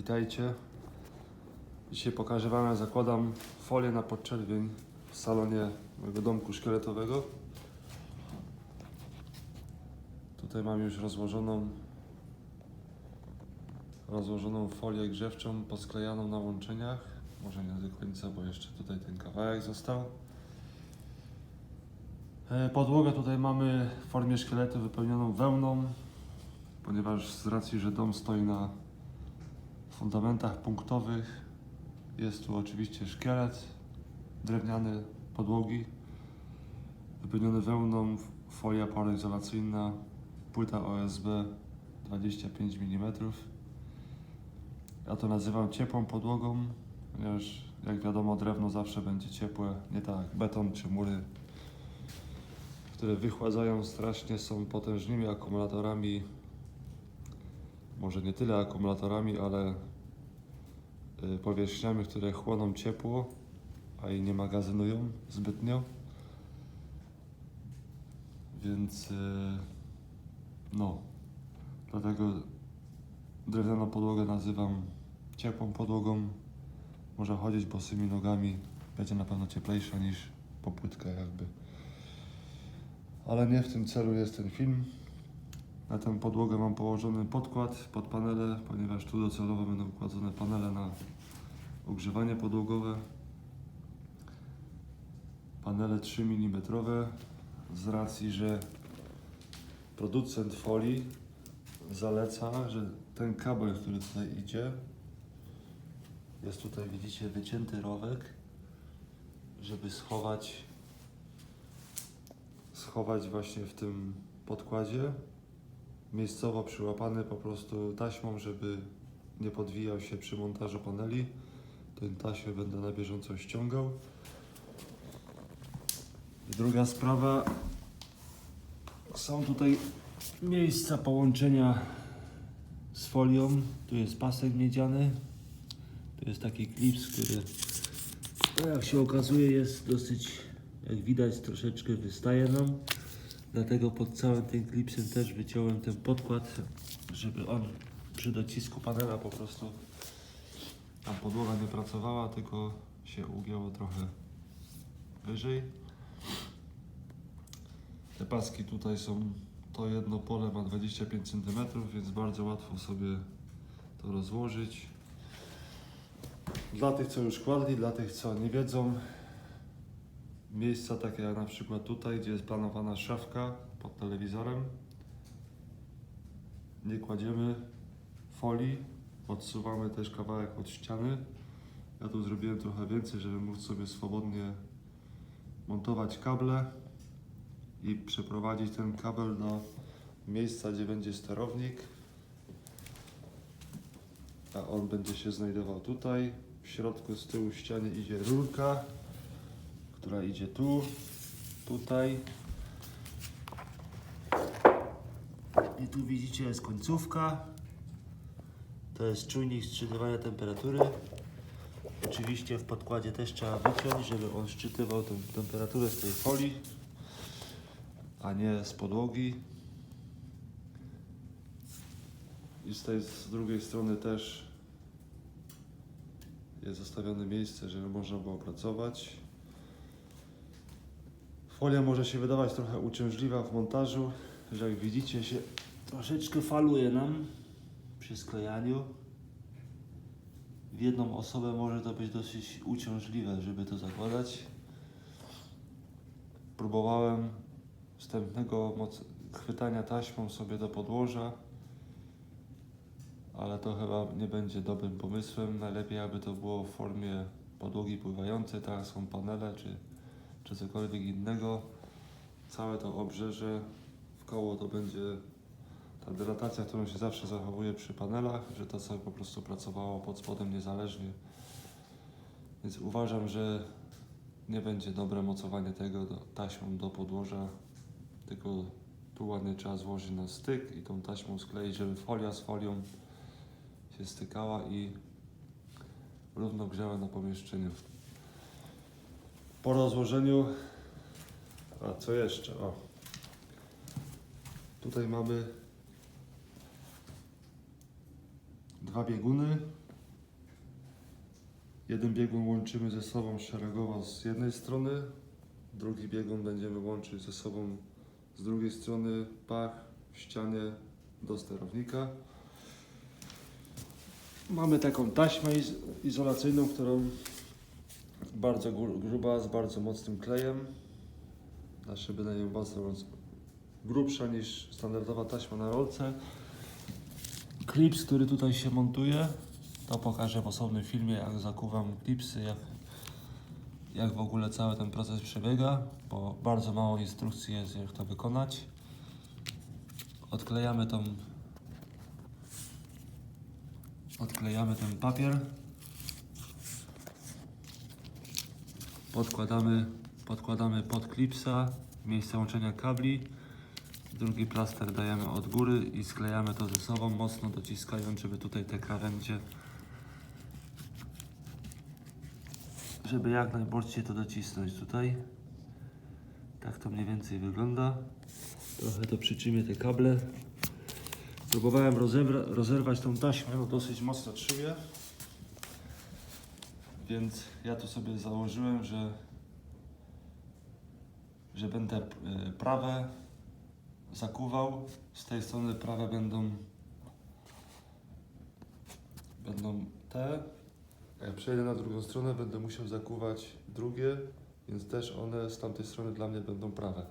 Witajcie. Dzisiaj pokażę Wam, jak zakładam folię na podczerwień w salonie mojego domku szkieletowego. Tutaj mam już rozłożoną rozłożoną folię grzewczą, posklejaną na łączeniach. Może nie do końca, bo jeszcze tutaj ten kawałek został. E, Podłogę tutaj mamy w formie szkieletu wypełnioną wełną, ponieważ z racji, że dom stoi na fundamentach punktowych, jest tu oczywiście szkielet drewniany podłogi, wypełniony wełną, folia paroizolacyjna, płyta OSB 25 mm. Ja to nazywam ciepłą podłogą, ponieważ jak wiadomo drewno zawsze będzie ciepłe, nie tak beton czy mury, które wychładzają strasznie, są potężnymi akumulatorami, może nie tyle akumulatorami, ale powierzchniami, które chłoną ciepło, a i nie magazynują zbytnio. Więc y, no, dlatego drewnianą podłogę nazywam ciepłą podłogą. Można chodzić bosymi nogami, będzie na pewno cieplejsza niż po płytkach jakby. Ale nie w tym celu jest ten film. Na tę podłogę mam położony podkład pod panele, ponieważ tu docelowo będą układane panele na ogrzewanie podłogowe. Panele 3 mm z racji, że producent folii zaleca, że ten kabel, który tutaj idzie, jest tutaj, widzicie, wycięty rowek, żeby schować schować właśnie w tym podkładzie. Miejscowo przyłapany po prostu taśmą, żeby nie podwijał się przy montażu paneli. Tę taśmę będę na bieżąco ściągał. Druga sprawa. Są tutaj miejsca połączenia z folią. Tu jest pasek miedziany. Tu jest taki klips, który no jak się okazuje jest dosyć, jak widać, troszeczkę wystaje nam. Dlatego pod całym tym klipsem też wyciąłem ten podkład, żeby on przy docisku panela po prostu tam podłoga nie pracowała, tylko się ugięło trochę wyżej. Te paski tutaj są, to jedno pole ma 25 cm, więc bardzo łatwo sobie to rozłożyć. Dla tych, co już kładli, dla tych, co nie wiedzą, miejsca takie jak na przykład tutaj, gdzie jest planowana szafka pod telewizorem, nie kładziemy folii, odsuwamy też kawałek od ściany. Ja tu zrobiłem trochę więcej, żeby móc sobie swobodnie montować kable i przeprowadzić ten kabel do miejsca, gdzie będzie sterownik. A on będzie się znajdował tutaj. W środku z tyłu ściany idzie rurka, która idzie tu, tutaj. I tu widzicie jest końcówka. To jest czujnik szczytywania temperatury. Oczywiście w podkładzie też trzeba wyciąć, żeby on szczytywał tę temperaturę z tej folii, a nie z podłogi. I z tej z drugiej strony też jest zostawione miejsce, żeby można było pracować. Folia może się wydawać trochę uciążliwa w montażu, że jak widzicie się troszeczkę faluje nam przy sklejaniu. W jedną osobę może to być dosyć uciążliwe, żeby to zakładać. Próbowałem wstępnego chwytania taśmą sobie do podłoża, ale to chyba nie będzie dobrym pomysłem. Najlepiej, aby to było w formie podłogi pływającej, jak są panele czy, czy cokolwiek innego. Całe to obrzeże w koło to będzie ta dylatacja, którą się zawsze zachowuje przy panelach, że to sobie po prostu pracowało pod spodem niezależnie. Więc uważam, że nie będzie dobre mocowanie tego do, taśmą do podłoża, tylko tu ładnie trzeba złożyć na styk i tą taśmą skleić, żeby folia z folią się stykała i równo grzała na pomieszczeniu. Po rozłożeniu, a co jeszcze? O. Tutaj mamy dwa bieguny Jeden biegun łączymy ze sobą szeregowo z jednej strony, drugi biegun będziemy łączyć ze sobą z drugiej strony pach w ścianie do sterownika. Mamy taką taśmę iz- izolacyjną, którą bardzo gru- gruba, z bardzo mocnym klejem. Na szybę daje grubsza niż standardowa taśma na rolce. Klips, który tutaj się montuje, to pokażę w osobnym filmie, jak zakuwam klipsy, jak, jak w ogóle cały ten proces przebiega, bo bardzo mało instrukcji jest, jak to wykonać. Odklejamy tą odklejamy ten papier podkładamy, podkładamy pod klipsa miejsce łączenia kabli. Drugi plaster dajemy od góry i sklejamy to ze sobą mocno dociskając, żeby tutaj te krawędzie żeby jak najbardziej to docisnąć tutaj. Tak to mniej więcej wygląda. Trochę to przytrzymię te kable. Próbowałem rozerwać tą taśmę, no dosyć mocno trzymie. Więc ja tu sobie założyłem, że, że będę e, prawe zakuwał. Z tej strony prawe będą będą te. Jak przejdę na drugą stronę, będę musiał zakuwać drugie, więc też one z tamtej strony dla mnie będą prawe.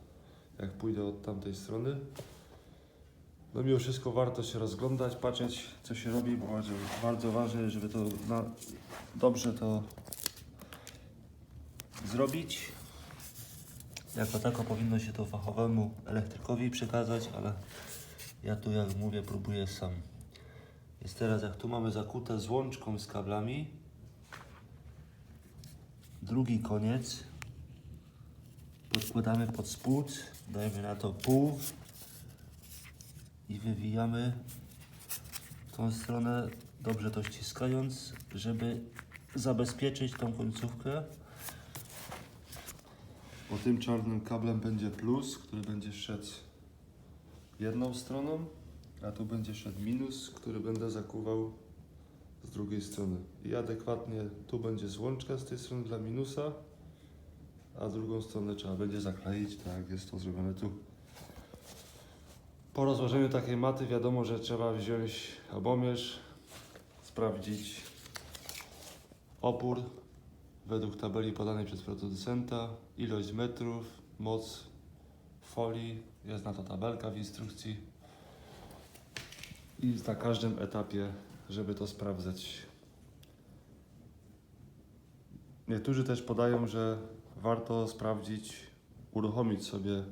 Jak pójdę od tamtej strony. No mimo wszystko warto się rozglądać, patrzeć co się robi, bo bardzo, bardzo ważne, żeby to na, dobrze to zrobić. Jako tako powinno się to fachowemu elektrykowi przekazać, ale ja tu jak mówię próbuję sam. Jest teraz jak tu mamy zakute z łączką z kablami. Drugi koniec podkładamy pod spód, dajemy na to pół i wywijamy tą stronę, dobrze to ściskając, żeby zabezpieczyć tą końcówkę. Po tym czarnym kablem będzie plus, który będzie szedł jedną stroną, a tu będzie szedł minus, który będę zakuwał z drugiej strony. I adekwatnie tu będzie złączka z tej strony dla minusa, a drugą stronę trzeba będzie zakleić, tak jest to zrobione tu. Po rozłożeniu takiej maty wiadomo, że trzeba wziąć obomierz, sprawdzić opór według tabeli podanej przez producenta, ilość metrów, moc folii, jest na to tabelka w instrukcji i na każdym etapie, żeby to sprawdzać. Niektórzy też podają, że warto sprawdzić, uruchomić sobie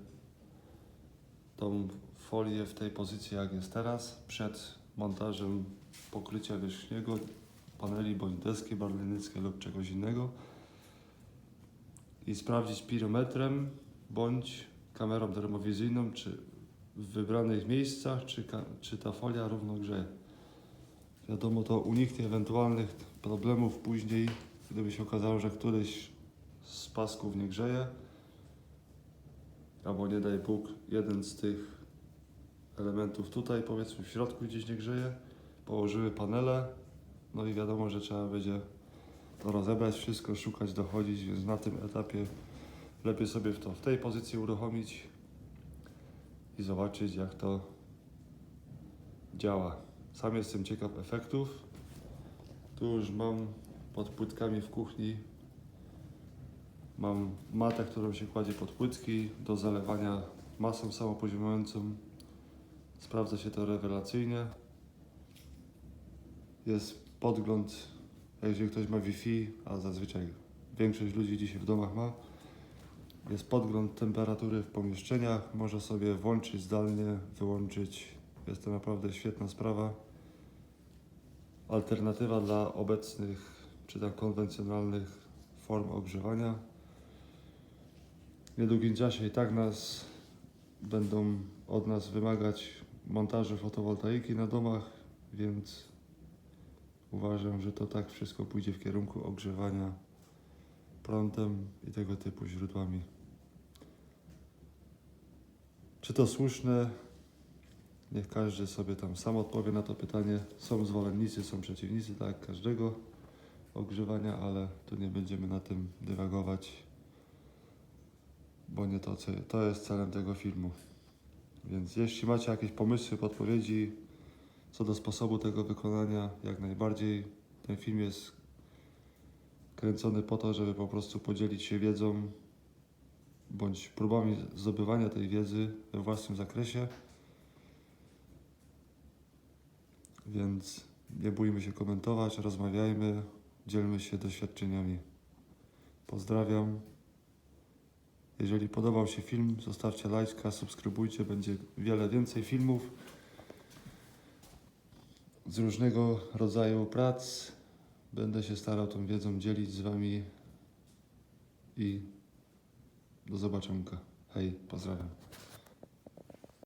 tą folię w tej pozycji jak jest teraz, przed montażem pokrycia wierzchniego, paneli bądź deski barlenickiej lub czegoś innego i sprawdzić pirometrem bądź kamerą termowizyjną, czy w wybranych miejscach, czy, czy ta folia równo grzeje. Wiadomo, to uniknie ewentualnych problemów później, gdyby się okazało, że któryś z pasków nie grzeje, albo nie daj Bóg, jeden z tych elementów tutaj, powiedzmy w środku gdzieś nie grzeje, położyły panele, no i wiadomo, że trzeba będzie to rozebrać wszystko, szukać, dochodzić, więc na tym etapie lepiej sobie w to w tej pozycji uruchomić i zobaczyć jak to działa. Sam jestem ciekaw efektów. Tu już mam pod płytkami w kuchni Mam matę, którą się kładzie pod płytki do zalewania masą samopoziomującą. Sprawdza się to rewelacyjnie. Jest podgląd, jeżeli ktoś ma Wi-Fi, a zazwyczaj większość ludzi dzisiaj w domach ma. Jest podgląd temperatury w pomieszczeniach. Może sobie włączyć zdalnie, wyłączyć. Jest to naprawdę świetna sprawa. Alternatywa dla obecnych, czy tam konwencjonalnych form ogrzewania. W niedługim czasie i tak nas będą od nas wymagać montaże fotowoltaiki na domach, więc uważam, że to tak wszystko pójdzie w kierunku ogrzewania prądem i tego typu źródłami. Czy to słuszne? Niech każdy sobie tam sam odpowie na to pytanie. Są zwolennicy, są przeciwnicy, tak każdego ogrzewania, ale tu nie będziemy na tym dywagować, bo nie to, co, to jest celem tego filmu. Więc jeśli macie jakieś pomysły, podpowiedzi co do sposobu tego wykonania, jak najbardziej ten film jest kręcony po to, żeby po prostu podzielić się wiedzą bądź próbami zdobywania tej wiedzy we własnym zakresie. Więc nie bójmy się komentować, rozmawiajmy, dzielmy się doświadczeniami. Pozdrawiam. Jeżeli podobał się film, zostawcie lajka, subskrybujcie, będzie wiele więcej filmów z różnego rodzaju prac. Będę się starał tą wiedzą dzielić z Wami i do zobaczenia. Hej, pozdrawiam.